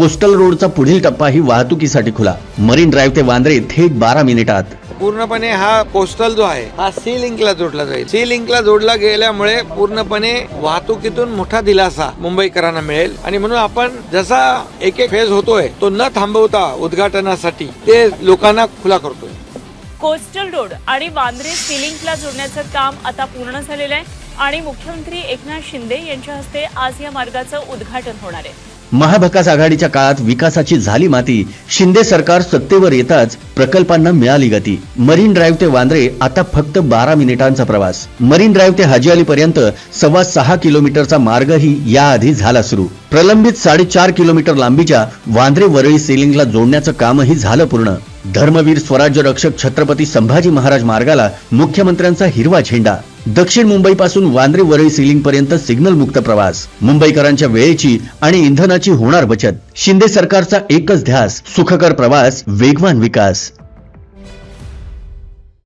Coastal रोडचा पुढील टप्पाही वाहतुकीसाठी खुला. मरीन ड्राईव्ह ते वांद्रे थेट बारा मिनिटात. पूर्णपणे हा कोस्टल जो आहे हा सी लिंकला जोडला जाईल. सी लिंकला जोडला गेल्यामुळे पूर्णपणे वाहतुकीतून मोठा दिलासा मुंबईकरांना मिळेल. आणि म्हणून आपण जसा एक एक फेज होतोय तो न थांबवता उद्घाटनासाठी ते लोकांना खुला करतोय. कोस्टल रोड आणि वांद्रे सिलिंकला जोडण्याचं काम आता पूर्ण झालेलं आहे. आणि मुख्यमंत्री एकनाथ शिंदे यांच्या हस्ते आज या मार्गाचं उद्घाटन होणार आहे. महाभकास आघाडीच्या काळात विकासाची झाली माती शिंदे सरकार सत्तेवर येताच प्रकल्पांना मिळाली गती. मरीन ड्राईव्ह ते वांद्रे आता फक्त बारा मिनिटांचा प्रवास. मरीन ड्राईव्ह ते हाजी अली पर्यंत सव्वा सहा किलोमीटरचा मार्गही याआधी झाला सुरू. प्रलंबित साडेचार किलोमीटर लांबीच्या वांद्रे वरळी सेलिंगला जोडण्याचं कामही झालं पूर्ण. धर्मवीर स्वराज्य रक्षक छत्रपती संभाजी महाराज मार्गाला मुख्यमंत्र्यांचा हिरवा झेंडा. दक्षिण मुंबईपासून वांद्रे वरळी सिलिंग पर्यंत सिग्नल मुक्त प्रवास मुंबईकरांच्या वेळेची आणि इंधनाची होणार बचत शिंदे सरकारचा एकच ध्यास सुखकर प्रवास वेगवान विकास.